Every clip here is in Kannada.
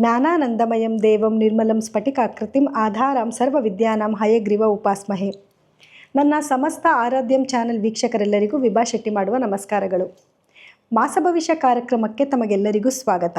ಜ್ಞಾನಾನಂದಮಯಂ ದೇವಂ ನಿರ್ಮಲಂ ಸ್ಫಟಿಕಾಕೃತಿಂ ಆಧಾರಂ ಸರ್ವವಿದ್ಯಾನಾಂ ಹಯಗ್ರೀವ ಉಪಾಸ್ಮಹೆ. ನನ್ನ ಸಮಸ್ತ ಆರಾಧ್ಯಂ ಚಾನೆಲ್ ವೀಕ್ಷಕರೆಲ್ಲರಿಗೂ ವಿಭಾ ಶೆಟ್ಟಿ ಮಾಡುವ ನಮಸ್ಕಾರಗಳು. ಮಾಸಭವಿಷ್ಯ ಕಾರ್ಯಕ್ರಮಕ್ಕೆ ತಮಗೆಲ್ಲರಿಗೂ ಸ್ವಾಗತ.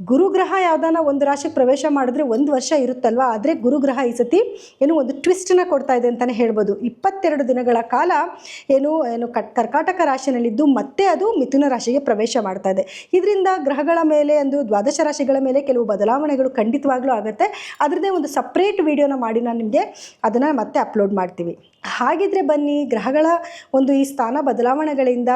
ಗುರುಗ್ರಹ ಯಾವ್ದಾನ ಒಂದು ರಾಶಿಗೆ ಪ್ರವೇಶ ಮಾಡಿದ್ರೆ ಒಂದು ವರ್ಷ ಇರುತ್ತಲ್ವ? ಆದರೆ ಗುರುಗ್ರಹ ಈ ಸತಿ ಏನು ಒಂದು ಟ್ವಿಸ್ಟನ್ನ ಕೊಡ್ತಾ ಇದೆ ಅಂತಲೇ ಹೇಳ್ಬೋದು. ಇಪ್ಪತ್ತೆರಡು ದಿನಗಳ ಕಾಲ ಏನು ಏನು ಕಟ್ ಕರ್ಕಾಟಕ ರಾಶಿಯಲ್ಲಿದ್ದು ಮತ್ತೆ ಅದು ಮಿಥುನ ರಾಶಿಗೆ ಪ್ರವೇಶ ಮಾಡ್ತಾ ಇದೆ. ಇದರಿಂದ ಗ್ರಹಗಳ ಮೇಲೆ ಒಂದು ದ್ವಾದಶ ರಾಶಿಗಳ ಮೇಲೆ ಕೆಲವು ಬದಲಾವಣೆಗಳು ಖಂಡಿತವಾಗ್ಲೂ ಆಗುತ್ತೆ. ಅದರದ್ದೇ ಒಂದು ಸಪ್ರೇಟ್ ವಿಡಿಯೋನ ಮಾಡಿ ನಾನು ನಿಮಗೆ ಅದನ್ನು ಮತ್ತೆ ಅಪ್ಲೋಡ್ ಮಾಡ್ತೀವಿ. ಹಾಗಿದ್ರೆ ಬನ್ನಿ, ಗ್ರಹಗಳ ಒಂದು ಈ ಸ್ಥಾನ ಬದಲಾವಣೆಗಳಿಂದ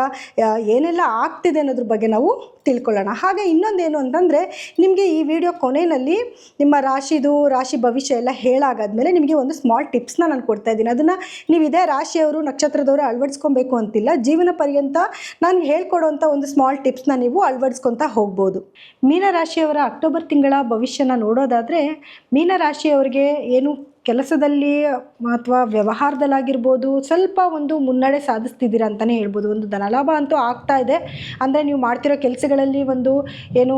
ಏನೆಲ್ಲ ಆಗ್ತಿದೆ ಅನ್ನೋದ್ರ ಬಗ್ಗೆ ನಾವು ತಿಳ್ಕೊಳ್ಳೋಣ. ಹಾಗೆ ಇನ್ನೊಂದೇನು ಅಂತಂದರೆ, ನಿಮಗೆ ಈ ವಿಡಿಯೋ ಕೊನೆಯಲ್ಲಿ ನಿಮ್ಮ ರಾಶಿದು, ರಾಶಿ ಭವಿಷ್ಯ ಎಲ್ಲ ಹೇಳಾಗಾದ್ಮೇಲೆ ನಿಮಗೆ ಒಂದು ಸ್ಮಾಲ್ ಟಿಪ್ಸ್ನ ನಾನು ಕೊಡ್ತಾ ಇದ್ದೀನಿ. ಅದನ್ನು ನೀವು ಇದೇ ರಾಶಿಯವರು, ನಕ್ಷತ್ರದವರು ಅಳವಡಿಸ್ಕೊಬೇಕು ಅಂತಿಲ್ಲ. ಜೀವನ ಪರ್ಯಂತ ನಾನು ಹೇಳ್ಕೊಡೋಂಥ ಒಂದು ಸ್ಮಾಲ್ ಟಿಪ್ಸ್ನ ನೀವು ಅಳವಡಿಸ್ಕೊತಾ ಹೋಗ್ಬೋದು. ಮೀನರಾಶಿಯವರ ಅಕ್ಟೋಬರ್ ತಿಂಗಳ ಭವಿಷ್ಯನ ನೋಡೋದಾದರೆ, ಮೀನರಾಶಿಯವರಿಗೆ ಏನು ಕೆಲಸದಲ್ಲಿ ಅಥವಾ ವ್ಯವಹಾರದಲ್ಲಾಗಿರ್ಬೋದು ಸ್ವಲ್ಪ ಒಂದು ಮುನ್ನಡೆ ಸಾಧಿಸ್ತಿದ್ದೀರಾ ಅಂತಲೇ ಹೇಳ್ಬೋದು. ಒಂದು ಧನಲಾಭ ಅಂತೂ ಆಗ್ತಾ ಇದೆ. ಅಂದರೆ ನೀವು ಮಾಡ್ತಿರೋ ಕೆಲಸಗಳಲ್ಲಿ ಒಂದು ಏನು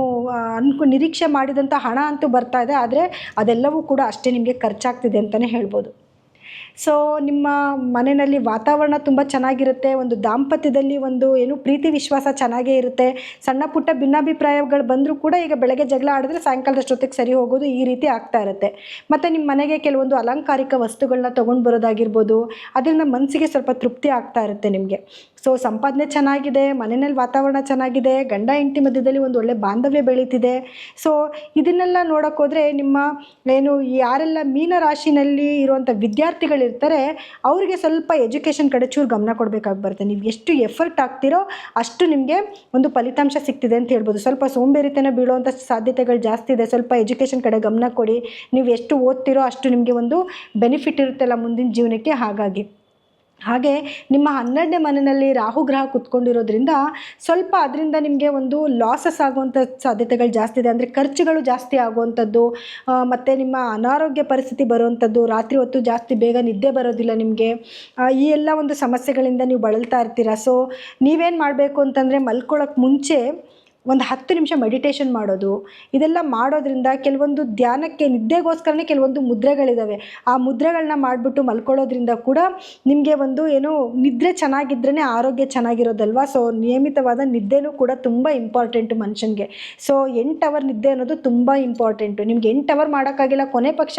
ಅನ್ಕು, ನಿರೀಕ್ಷೆ ಮಾಡಿದಂಥ ಹಣ ಅಂತೂ ಬರ್ತಾ ಇದೆ. ಆದರೆ ಅದೆಲ್ಲವೂ ಕೂಡ ಅಷ್ಟೇ ನಿಮಗೆ ಖರ್ಚಾಗ್ತಿದೆ ಅಂತಲೇ ಹೇಳ್ಬೋದು. ಸೊ ನಿಮ್ಮ ಮನೆಯಲ್ಲಿ ವಾತಾವರಣ ತುಂಬ ಚೆನ್ನಾಗಿರುತ್ತೆ, ಒಂದು ದಾಂಪತ್ಯದಲ್ಲಿ ಒಂದು ಏನು ಪ್ರೀತಿ ವಿಶ್ವಾಸ ಚೆನ್ನಾಗೇ ಇರುತ್ತೆ. ಸಣ್ಣ ಪುಟ್ಟ ಭಿನ್ನಾಭಿಪ್ರಾಯಗಳು ಬಂದರೂ ಕೂಡ ಈಗ ಬೆಳಗ್ಗೆ ಜಗಳ ಆಡಿದ್ರೆ ಸಾಯಂಕಾಲದಷ್ಟೊತ್ತಿಗೆ ಸರಿ ಹೋಗೋದು ಈ ರೀತಿ ಆಗ್ತಾ ಇರುತ್ತೆ. ಮತ್ತು ನಿಮ್ಮ ಮನೆಗೆ ಕೆಲವೊಂದು ಅಲಂಕಾರಿಕ ವಸ್ತುಗಳನ್ನ ತೊಗೊಂಡು ಬರೋದಾಗಿರ್ಬೋದು, ಅದರಿಂದ ಮನಸ್ಸಿಗೆ ಸ್ವಲ್ಪ ತೃಪ್ತಿ ಆಗ್ತಾ ಇರುತ್ತೆ ನಿಮಗೆ. ಸೊ ಸಂಪಾದನೆ ಚೆನ್ನಾಗಿದೆ, ಮನೆಯಲ್ಲಿ ವಾತಾವರಣ ಚೆನ್ನಾಗಿದೆ, ಗಂಡ ಹೆಂಡತಿ ಮಧ್ಯದಲ್ಲಿ ಒಂದು ಒಳ್ಳೆ ಬಾಂಧವ್ಯ ಬೆಳೀತಿದೆ. ಸೊ ಇದನ್ನೆಲ್ಲ ನೋಡೋಕ್ಕೋದ್ರೆ ನಿಮ್ಮ ಏನು ಯಾರೆಲ್ಲ ಮೀನ ರಾಶಿನಲ್ಲಿ ಇರುವಂಥ ವಿದ್ಯಾರ್ಥಿಗಳಿರ್ತಾರೆ, ಅವರಿಗೆ ಸ್ವಲ್ಪ ಎಜುಕೇಷನ್ ಕಡೆ ಚೂರು ಗಮನ ಕೊಡಬೇಕಾಗಿ ಬರುತ್ತೆ. ನೀವು ಎಷ್ಟು ಎಫರ್ಟ್ ಹಾಕ್ತಿರೋ ಅಷ್ಟು ನಿಮಗೆ ಒಂದು ಫಲಿತಾಂಶ ಸಿಗ್ತಿದೆ ಅಂತ ಹೇಳ್ಬೋದು. ಸ್ವಲ್ಪ ಸೋಂಬೇರಿತನ ಬೀಳುವಂಥ ಸಾಧ್ಯತೆಗಳು ಜಾಸ್ತಿ ಇದೆ. ಸ್ವಲ್ಪ ಎಜುಕೇಷನ್ ಕಡೆ ಗಮನ ಕೊಡಿ. ನೀವು ಎಷ್ಟು ಓದ್ತಿರೋ ಅಷ್ಟು ನಿಮಗೆ ಒಂದು ಬೆನಿಫಿಟ್ ಇರುತ್ತಲ್ಲ ಮುಂದಿನ ಜೀವನಕ್ಕೆ ಹಾಗಾಗಿ. ಹಾಗೆ ನಿಮ್ಮ ಹನ್ನೆರಡನೇ ಮನೆಯಲ್ಲಿ ರಾಹು ಗ್ರಹ ಕುತ್ಕೊಂಡಿರೋದ್ರಿಂದ ಸ್ವಲ್ಪ ಅದರಿಂದ ನಿಮಗೆ ಒಂದು ಲಾಸಸ್ ಆಗುವಂಥ ಸಾಧ್ಯತೆಗಳು ಜಾಸ್ತಿ ಇದೆ. ಅಂದರೆ ಖರ್ಚುಗಳು ಜಾಸ್ತಿ ಆಗುವಂಥದ್ದು ಮತ್ತು ನಿಮ್ಮ ಅನಾರೋಗ್ಯ ಪರಿಸ್ಥಿತಿ ಬರುವಂಥದ್ದು, ರಾತ್ರಿ ಹೊತ್ತು ಜಾಸ್ತಿ ಬೇಗ ನಿದ್ದೆ ಬರೋದಿಲ್ಲ ನಿಮಗೆ ಈ ಎಲ್ಲ ಒಂದು ಸಮಸ್ಯೆಗಳಿಂದ ನೀವು ಬಳಲ್ತಾ ಇರ್ತೀರ? ಸೊ ನೀವೇನು ಮಾಡಬೇಕು ಅಂತಂದರೆ ಮಲ್ಕೊಳ್ಳೋಕ್ಕೆ ಮುಂಚೆ ಒಂದು ಹತ್ತು ನಿಮಿಷ ಮೆಡಿಟೇಷನ್ ಮಾಡೋದು, ಇದೆಲ್ಲ ಮಾಡೋದ್ರಿಂದ ಕೆಲವೊಂದು ಧ್ಯಾನಕ್ಕೆ, ನಿದ್ದೆಗೋಸ್ಕರನೇ ಕೆಲವೊಂದು ಮುದ್ರೆಗಳಿದ್ದಾವೆ ಆ ಮುದ್ರೆಗಳನ್ನ ಮಾಡಿಬಿಟ್ಟು ಮಲ್ಕೊಳ್ಳೋದ್ರಿಂದ ಕೂಡ ನಿಮಗೆ ಒಂದು ಏನು ನಿದ್ರೆ ಚೆನ್ನಾಗಿದ್ರೇ ಆರೋಗ್ಯ ಚೆನ್ನಾಗಿರೋದಲ್ವಾ? ಸೊ ನಿಯಮಿತವಾದ ನಿದ್ದೆನೂ ಕೂಡ ತುಂಬ ಇಂಪಾರ್ಟೆಂಟು ಮನುಷ್ಯನಿಗೆ. ಸೊ ಎಂಟು ಅವರ್ ನಿದ್ದೆ ಅನ್ನೋದು ತುಂಬ ಇಂಪಾರ್ಟೆಂಟು ನಿಮ್ಗೆ ಎಂಟು ಅವರ್ ಮಾಡೋಕ್ಕಾಗಿಲ್ಲ, ಕೊನೆ ಪಕ್ಷ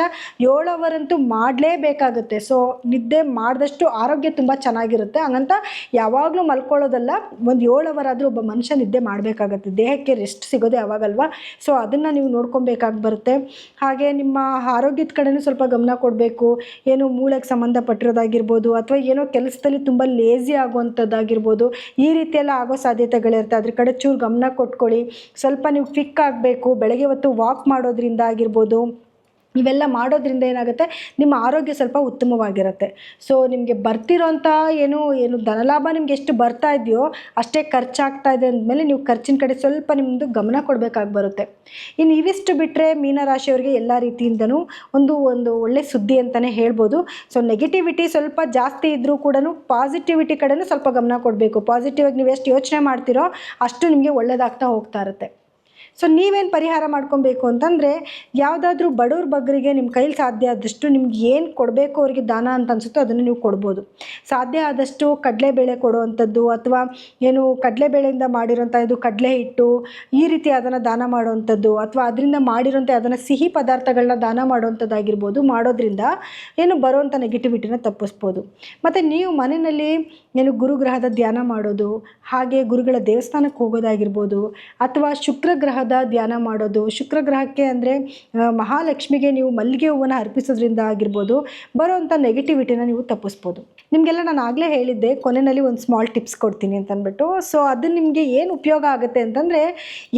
ಏಳು ಅವರ್ ಅಂತೂ ಮಾಡಲೇಬೇಕಾಗುತ್ತೆ. ಸೊ ನಿದ್ದೆ ಮಾಡಿದಷ್ಟು ಆರೋಗ್ಯ ತುಂಬ ಚೆನ್ನಾಗಿರುತ್ತೆ. ಹಾಗಂತ ಯಾವಾಗಲೂ ಮಲ್ಕೊಳ್ಳೋದಲ್ಲ, ಒಂದು ಏಳು ಅವರ್ ಆದರೂ ಒಬ್ಬ ಮನುಷ್ಯ ನಿದ್ದೆ ಮಾಡಬೇಕಾಗತ್ತೆ. ದೇಹಕ್ಕೆ ರೆಸ್ಟ್ ಸಿಗೋದೇ ಅವಾಗಲ್ವಾ ಸೊ ಅದನ್ನು ನೀವು ನೋಡ್ಕೊಬೇಕಾಗಿ ಬರುತ್ತೆ. ಹಾಗೆ ನಿಮ್ಮ ಆರೋಗ್ಯದ ಕಡೆನೂ ಸ್ವಲ್ಪ ಗಮನ ಕೊಡಬೇಕು. ಏನು ಮೂಳೆಗೆ ಸಂಬಂಧಪಟ್ಟಿರೋದಾಗಿರ್ಬೋದು ಅಥವಾ ಏನೋ ಕೆಲಸದಲ್ಲಿ ತುಂಬ ಲೇಜಿ ಆಗುವಂಥದ್ದಾಗಿರ್ಬೋದು. ಈ ರೀತಿಯೆಲ್ಲ ಆಗೋ ಸಾಧ್ಯತೆಗಳಿರುತ್ತೆ ಅದ್ರ ಕಡೆ ಚೂರು ಗಮನ ಕೊಟ್ಕೊಳ್ಳಿ. ಸ್ವಲ್ಪ ನೀವು ಫಿಕ್ ಆಗಬೇಕು. ಬೆಳಗ್ಗೆ ಹೊತ್ತು ವಾಕ್ ಮಾಡೋದ್ರಿಂದ ಆಗಿರ್ಬೋದು. ಇವೆಲ್ಲ ಮಾಡೋದ್ರಿಂದ ಏನಾಗುತ್ತೆ? ನಿಮ್ಮ ಆರೋಗ್ಯ ಸ್ವಲ್ಪ ಉತ್ತಮವಾಗಿರುತ್ತೆ. ಸೊ ನಿಮಗೆ ಬರ್ತಿರೋಂಥ ಏನು ಏನು ಧನಲಾಭ ನಿಮ್ಗೆ ಎಷ್ಟು ಬರ್ತಾ ಇದೆಯೋ, ಅಷ್ಟೇ ಖರ್ಚಾಗ್ತಾ ಇದೆ ಅಂದಮೇಲೆ ನೀವು ಖರ್ಚಿನ ಕಡೆ ಸ್ವಲ್ಪ ನಿಮ್ಮದು ಗಮನ ಕೊಡಬೇಕಾಗಿ ಬರುತ್ತೆ. ಇನ್ನು ಇವಿಷ್ಟು ಬಿಟ್ಟರೆ ಮೀನರಾಶಿಯವರಿಗೆ ಎಲ್ಲ ರೀತಿಯಿಂದನೂ ಒಂದು ಒಂದು ಒಳ್ಳೆ ಸುದ್ದಿ ಅಂತಲೇ ಹೇಳ್ಬೋದು. ಸೊ ನೆಗೆಟಿವಿಟಿ ಸ್ವಲ್ಪ ಜಾಸ್ತಿ ಇದ್ದರೂ ಕೂಡ ಪಾಸಿಟಿವಿಟಿ ಕಡೆನೂ ಸ್ವಲ್ಪ ಗಮನ ಕೊಡಬೇಕು. ಪಾಸಿಟಿವ್ ಆಗಿ ನೀವು ಎಷ್ಟು ಯೋಚನೆ ಮಾಡ್ತೀರೋ, ಅಷ್ಟು ನಿಮಗೆ ಒಳ್ಳೆಯದಾಗ್ತಾ ಹೋಗ್ತಾ ಇರುತ್ತೆ. ಸೊ ನೀವೇನು ಪರಿಹಾರ ಮಾಡ್ಕೊಬೇಕು ಅಂತಂದರೆ ಯಾವುದಾದ್ರೂ ಬಡವ್ರ ಬಗ್ಗರಿಗೆ ನಿಮ್ಮ ಕೈಲಿ ಸಾಧ್ಯ ಆದಷ್ಟು ನಿಮ್ಗೆ ಏನು ಕೊಡಬೇಕು ಅವರಿಗೆ ದಾನ ಅಂತ ಅನಿಸುತ್ತೋ ಅದನ್ನು ನೀವು ಕೊಡ್ಬೋದು. ಸಾಧ್ಯ ಆದಷ್ಟು ಕಡಲೆಬೇಳೆ ಕೊಡುವಂಥದ್ದು ಅಥವಾ ಏನು ಕಡಲೆಬೇಳೆಯಿಂದ ಮಾಡಿರೋಂಥ ಇದು ಕಡಲೆ ಹಿಟ್ಟು ಈ ರೀತಿ ಅದನ್ನು ದಾನ ಮಾಡುವಂಥದ್ದು ಅಥವಾ ಅದರಿಂದ ಮಾಡಿರೋಂಥ ಅದನ್ನು ಸಿಹಿ ಪದಾರ್ಥಗಳನ್ನ ದಾನ ಮಾಡುವಂಥದ್ದಾಗಿರ್ಬೋದು ಮಾಡೋದ್ರಿಂದ ಏನು ಬರುವಂಥ ನೆಗೆಟಿವಿಟಿನ ತಪ್ಪಿಸ್ಬೋದು. ಮತ್ತು ನೀವು ಮನೆಯಲ್ಲಿ ಏನು ಗುರುಗ್ರಹದ ಧ್ಯಾನ ಮಾಡೋದು, ಹಾಗೆ ಗುರುಗಳ ದೇವಸ್ಥಾನಕ್ಕೆ ಹೋಗೋದಾಗಿರ್ಬೋದು ಅಥವಾ ಶುಕ್ರ ಗ್ರಹದ ಧ್ಯಾನ ಮಾಡೋದು ಶುಕ್ರ ಗ್ರಹಕ್ಕೆ ಅಂದರೆ ಮಹಾಲಕ್ಷ್ಮಿಗೆ ನೀವು ಮಲ್ಲಿಗೆ ಹೂವನ್ನು ಅರ್ಪಿಸೋದ್ರಿಂದ ಆಗಿರ್ಬೋದು ಬರೋವಂಥ ನೆಗೆಟಿವಿಟಿನ ನೀವು ತಪ್ಪಿಸ್ಬೋದು. ನಿಮಗೆಲ್ಲ ನಾನು ಆಗಲೇ ಹೇಳಿದ್ದೆ, ಕೊನೆಯಲ್ಲಿ ಒಂದು ಸ್ಮಾಲ್ ಟಿಪ್ಸ್ ಕೊಡ್ತೀನಿ ಅಂತ ಸೊ ಅದು ನಿಮಗೆ ಏನು ಉಪಯೋಗ ಆಗುತ್ತೆ ಅಂತಂದರೆ,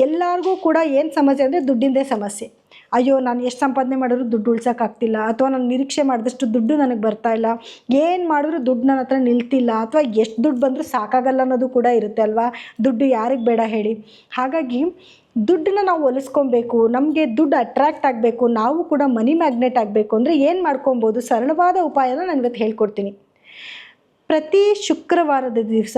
ಎಲ್ಲರಿಗೂ ಕೂಡ ಏನು ಸಮಸ್ಯೆ ಅಂದರೆ ದುಡ್ಡಿಂದೇ ಸಮಸ್ಯೆ. ಅಯ್ಯೋ, ನಾನು ಎಷ್ಟು ಸಂಪಾದನೆ ಮಾಡಿದ್ರು ದುಡ್ಡು ಉಳ್ಸೋಕ್ಕಾಗ್ತಿಲ್ಲ ಅಥವಾ ನಾನು ನಿರೀಕ್ಷೆ ಮಾಡಿದಷ್ಟು ದುಡ್ಡು ನನಗೆ ಬರ್ತಾ ಇಲ್ಲ, ಏನು ಮಾಡಿದ್ರು ದುಡ್ಡು ನನ್ನ ಹತ್ರ ನಿಲ್ತಿಲ್ಲ, ಅಥವಾ ಎಷ್ಟು ದುಡ್ಡು ಬಂದರೂ ಸಾಕಾಗಲ್ಲ ಅನ್ನೋದು ಕೂಡ ಇರುತ್ತೆ ಅಲ್ವಾ? ದುಡ್ಡು ಯಾರಿಗೆ ಬೇಡ ಹೇಳಿ. ಹಾಗಾಗಿ ದುಡ್ಡನ್ನ ನಾವು ಒಲಿಸ್ಕೊಬೇಕು, ನಮಗೆ ದುಡ್ಡು ಅಟ್ರ್ಯಾಕ್ಟ್ ಆಗಬೇಕು, ನಾವು ಕೂಡ ಮನಿ ಮ್ಯಾಗ್ನೆಟ್ ಆಗಬೇಕು ಅಂದರೆ ಏನು ಮಾಡ್ಕೊಬೋದು? ಸರಳವಾದ ಉಪಾಯನ ನಾನು ಇವತ್ತು ಹೇಳ್ಕೊಡ್ತೀನಿ. ಪ್ರತಿ ಶುಕ್ರವಾರದ ದಿವಸ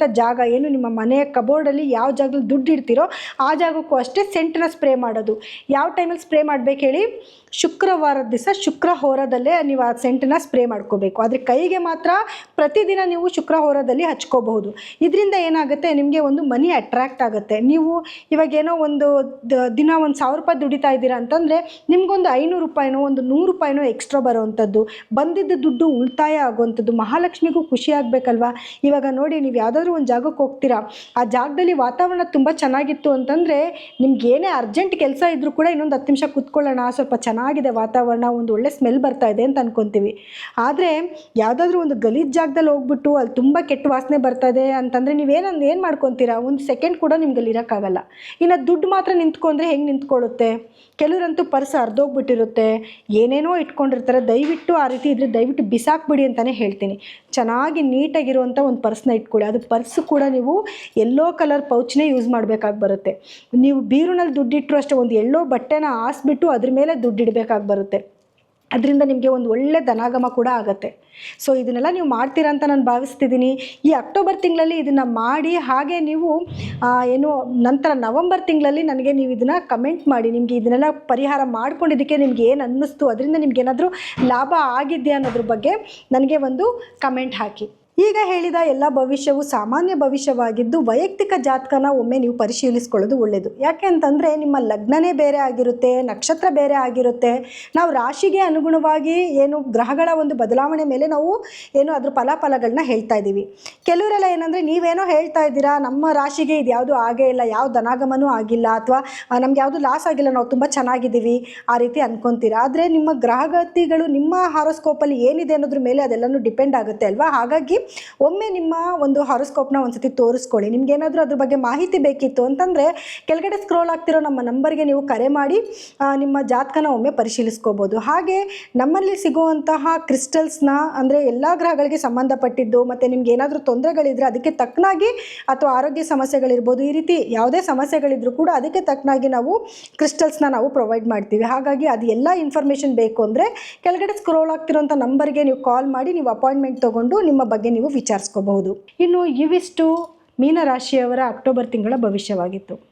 ದುಡ್ಡಿಡೋವಂಥ ಜಾಗ ಏನು? ನಿಮ್ಮ ಮನೆಯ ಕಬೋರ್ಡಲ್ಲಿ ಯಾವ ಜಾಗದಲ್ಲಿ ದುಡ್ಡು ಇಡ್ತೀರೋ ಆ ಜಾಗಕ್ಕೂ ಅಷ್ಟೇ ಸೆಂಟನ್ನ ಸ್ಪ್ರೇ ಮಾಡೋದು. ಯಾವ ಟೈಮಲ್ಲಿ ಸ್ಪ್ರೇ ಮಾಡ್ಬೇಕು ಹೇಳಿ? ಶುಕ್ರವಾರದ ದಿವಸ ಶುಕ್ರ ಹೋರದಲ್ಲೇ ನೀವು ಆ ಸೆಂಟನ್ನು ಸ್ಪ್ರೇ ಮಾಡ್ಕೋಬೇಕು. ಆದರೆ ಕೈಗೆ ಮಾತ್ರ ಪ್ರತಿದಿನ ನೀವು ಶುಕ್ರ ಹೋರದಲ್ಲಿ ಹಚ್ಕೋಬಹುದು. ಇದರಿಂದ ಏನಾಗುತ್ತೆ? ನಿಮಗೆ ಒಂದು ಮನಿ ಅಟ್ರ್ಯಾಕ್ಟ್ ಆಗುತ್ತೆ. ನೀವು ಇವಾಗ ಏನೋ ಒಂದು ದಿನ ಒಂದು ಸಾವಿರ ರೂಪಾಯಿ ದುಡಿತಾ ಇದ್ದೀರಾ ಅಂತಂದರೆ ನಿಮಗೊಂದು ಐನೂರು ರೂಪಾಯಿನೋ, ಒಂದು ನೂರು ರೂಪಾಯಿನೋ ಎಕ್ಸ್ಟ್ರಾ ಬರೋವಂಥದ್ದು. ಬಂದಿದ್ದ ದುಡ್ಡು ಉಳಿತಾಯ ಆಗುವಂಥದ್ದು. ಮಹಾಲಕ್ಷ್ಮಿಗೂ ಖುಷಿ ಆಗಬೇಕಲ್ವಾ? ಇವಾಗ ನೋಡಿ, ನೀವು ಯಾವುದಾದ್ರೂ ಒಂದು ಜಾಗಕ್ಕೆ ಹೋಗ್ತೀರಾ. ಆ ಜಾಗದಲ್ಲಿ ವಾತಾವರಣ ತುಂಬ ಚೆನ್ನಾಗಿತ್ತು ಅಂತಂದರೆ ನಿಮ್ಗೆ ಏನೇ ಅರ್ಜೆಂಟ್ ಕೆಲಸ ಇದ್ದರೂ ಕೂಡ ಇನ್ನೊಂದು ಹತ್ತು ನಿಮಿಷ ಕೂತ್ಕೊಳ್ಳೋಣ. ಸ್ವಲ್ಪ ಚೆನ್ನಾಗಿದೆ ವಾತಾವರಣ, ಒಂದು ಒಳ್ಳೆ ಸ್ಮೆಲ್ ಬರ್ತಾ ಇದೆ ಅಂತ ಅನ್ಕೊತೀವಿ. ಆದರೆ ಯಾವುದಾದ್ರೂ ಒಂದು ಗಲೀಜ್ ಜಾಗದಲ್ಲಿ ಹೋಗ್ಬಿಟ್ಟು ಅಲ್ಲಿ ತುಂಬ ಕೆಟ್ಟ ವಾಸನೆ ಬರ್ತಾ ಇದೆ ಅಂತಂದರೆ ನೀವೇನಂದು ಏನು ಮಾಡ್ಕೊತೀರಾ? ಒಂದು ಸೆಕೆಂಡ್ ಕೂಡ ನಿಮ್ಗೆ ಅಲ್ಲಿ ಇರೋಕ್ಕಾಗಲ್ಲ. ಇನ್ನು ದುಡ್ಡು ಮಾತ್ರ ನಿಂತ್ಕೊಂಡ್ರೆ ಹೆಂಗೆ ನಿಂತ್ಕೊಳ್ಳುತ್ತೆ? ಕೆಲವರಂತೂ ಪರ್ಸ್ ಅರ್ಧೋಗ್ಬಿಟ್ಟಿರುತ್ತೆ ಏನೇನೋ ಇಟ್ಕೊಂಡಿರ್ತಾರೆ. ದಯವಿಟ್ಟು ಆ ರೀತಿ ಇದ್ರೆ ದಯವಿಟ್ಟು ಬಿಸಾಕ್ಬಿಡಿ ಅಂತಲೇ ಹೇಳ್ತೀನಿ. ಚೆನ್ನಾಗಿ ನೀಟಾಗಿರುವಂಥ ಒಂದು ಪರ್ಸ್ನ ಇಟ್ಕೊಳ್ಳಿ. ಅದು ಪರ್ಸ್ ಕೂಡ ನೀವು ಎಲ್ಲೋ ಕಲರ್ ಪೌಚ್ನೇ ಯೂಸ್ ಮಾಡಬೇಕಾಗಿ ಬರುತ್ತೆ. ನೀವು ಬೀರುನಲ್ಲಿ ದುಡ್ಡಿಟ್ಟರು ಅಷ್ಟೇ ಒಂದು ಎಲ್ಲೋ ಬಟ್ಟೆನ ಹಾಸ್ಬಿಟ್ಟು ಅದ್ರ ಮೇಲೆ ದುಡ್ಡಿಡಬೇಕಾಗಿ ಬರುತ್ತೆ. ಅದರಿಂದ ನಿಮಗೆ ಒಂದು ಒಳ್ಳೆ ಧನಾಗಮ ಕೂಡ ಆಗುತ್ತೆ. ಸೊ ಇದನ್ನೆಲ್ಲ ನೀವು ಮಾಡ್ತೀರಾ ಅಂತ ನಾನು ಭಾವಿಸ್ತಿದ್ದೀನಿ ಈ ಅಕ್ಟೋಬರ್ ತಿಂಗಳಲ್ಲಿ ಇದನ್ನು ಮಾಡಿ, ಹಾಗೆ ನೀವು ಏನು, ನಂತರ ನವಂಬರ್ ತಿಂಗಳಲ್ಲಿ ನನಗೆ ನೀವು ಇದನ್ನು ಕಮೆಂಟ್ ಮಾಡಿ. ನಿಮಗೆ ಇದನ್ನೆಲ್ಲ ಪರಿಹಾರ ಮಾಡ್ಕೊಂಡಿದ್ದಕ್ಕೆ ನಿಮ್ಗೆ ಏನು ಅನ್ನಿಸ್ತು, ಅದರಿಂದ ನಿಮ್ಗೆ ಏನಾದರೂ ಲಾಭ ಆಗಿದೆಯಾ ಅನ್ನೋದ್ರ ಬಗ್ಗೆ ನನಗೆ ಒಂದು ಕಮೆಂಟ್ ಹಾಕಿ. ಈಗ ಹೇಳಿದ ಎಲ್ಲ ಭವಿಷ್ಯವು ಸಾಮಾನ್ಯ ಭವಿಷ್ಯವಾಗಿದ್ದು ವೈಯಕ್ತಿಕ ಜಾತಕನ ಒಮ್ಮೆ ನೀವು ಪರಿಶೀಲಿಸ್ಕೊಳ್ಳೋದು ಒಳ್ಳೆಯದು ಯಾಕೆ ಅಂತಂದರೆ ನಿಮ್ಮ ಲಗ್ನನೇ ಬೇರೆ ಆಗಿರುತ್ತೆ, ನಕ್ಷತ್ರ ಬೇರೆ ಆಗಿರುತ್ತೆ. ನಾವು ರಾಶಿಗೆ ಅನುಗುಣವಾಗಿ ಏನು ಗ್ರಹಗಳ ಒಂದು ಬದಲಾವಣೆ ಮೇಲೆ ನಾವು ಏನು ಅದ್ರ ಫಲಾಫಲಗಳನ್ನ ಹೇಳ್ತಾ ಇದ್ದೀವಿ. ಕೆಲವರೆಲ್ಲ ಏನಂದರೆ ನೀವೇನೋ ಹೇಳ್ತಾ ಇದ್ದೀರಾ, ನಮ್ಮ ರಾಶಿಗೆ ಇದು ಯಾವುದು ಆಗೇ ಇಲ್ಲ, ಯಾವ ಧನಾಗಮನೂ ಆಗಿಲ್ಲ ಅಥವಾ ನಮ್ಗೆ ಯಾವುದು ಲಾಸ್ ಆಗಿಲ್ಲ, ನಾವು ತುಂಬ ಚೆನ್ನಾಗಿದ್ದೀವಿ ಆ ರೀತಿ ಅನ್ಕೊತೀರಾ? ಆದರೆ ನಿಮ್ಮ ಗ್ರಹಗತಿಗಳು ನಿಮ್ಮ ಹಾರೋಸ್ಕೋಪಲ್ಲಿ ಏನಿದೆ ಅನ್ನೋದ್ರ ಮೇಲೆ ಅದೆಲ್ಲನೂ ಡಿಪೆಂಡ್ ಆಗುತ್ತೆ ಅಲ್ವಾ? ಹಾಗಾಗಿ ಒಮ್ಮೆ ನಿಮ್ಮ ಒಂದು ಹಾರೋಸ್ಕೋಪ್ನ ಒಂದ್ಸತಿ ತೋರಿಸ್ಕೊಳ್ಳಿ. ನಿಮ್ಗೆ ಏನಾದರೂ ಅದ್ರ ಬಗ್ಗೆ ಮಾಹಿತಿ ಬೇಕಿತ್ತು ಅಂತಂದರೆ ಕೆಳಗಡೆ ಸ್ಕ್ರೋಲ್ ಆಗ್ತಿರೋ ನಮ್ಮ ನಂಬರ್ಗೆ ನೀವು ಕರೆ ಮಾಡಿ ನಿಮ್ಮ ಜಾತಕನ ಒಮ್ಮೆ ಪರಿಶೀಲಿಸ್ಕೋಬೋದು. ಹಾಗೆ ನಮ್ಮಲ್ಲಿ ಸಿಗುವಂತಹ ಕ್ರಿಸ್ಟಲ್ಸ್ನ ಅಂದರೆ ಎಲ್ಲ ಗ್ರಹಗಳಿಗೆ ಸಂಬಂಧಪಟ್ಟಿದ್ದು, ಮತ್ತು ನಿಮ್ಗೆ ಏನಾದರೂ ತೊಂದರೆಗಳಿದ್ರೆ ಅದಕ್ಕೆ ತಕ್ಕನಾಗಿ ಅಥವಾ ಆರೋಗ್ಯ ಸಮಸ್ಯೆಗಳಿರ್ಬೋದು, ಈ ರೀತಿ ಯಾವುದೇ ಸಮಸ್ಯೆಗಳಿದ್ರೂ ಕೂಡ ಅದಕ್ಕೆ ತಕ್ಕನಾಗಿ ನಾವು ಕ್ರಿಸ್ಟಲ್ಸ್ನ ನಾವು ಪ್ರೊವೈಡ್ ಮಾಡ್ತೀವಿ. ಹಾಗಾಗಿ ಅದು ಎಲ್ಲ ಇನ್ಫಾರ್ಮೇಷನ್ ಬೇಕು ಅಂದರೆ ಕೆಳಗಡೆ ಸ್ಕ್ರೋಲ್ ಆಗ್ತಿರೋಂಥ ನಂಬರ್ಗೆ ನೀವು ಕಾಲ್ ಮಾಡಿ, ನೀವು ಅಪಾಯಿಂಟ್ಮೆಂಟ್ ತೊಗೊಂಡು ನಿಮ್ಮ ಬಗ್ಗೆ ನೀವು ವಿಚಾರಿಸ್ಕೋಬಹುದು. ಇನ್ನು ಇವಿಷ್ಟು ಮೀನರಾಶಿಯವರ ಅಕ್ಟೋಬರ್ ತಿಂಗಳ ಭವಿಷ್ಯವಾಗಿತ್ತು.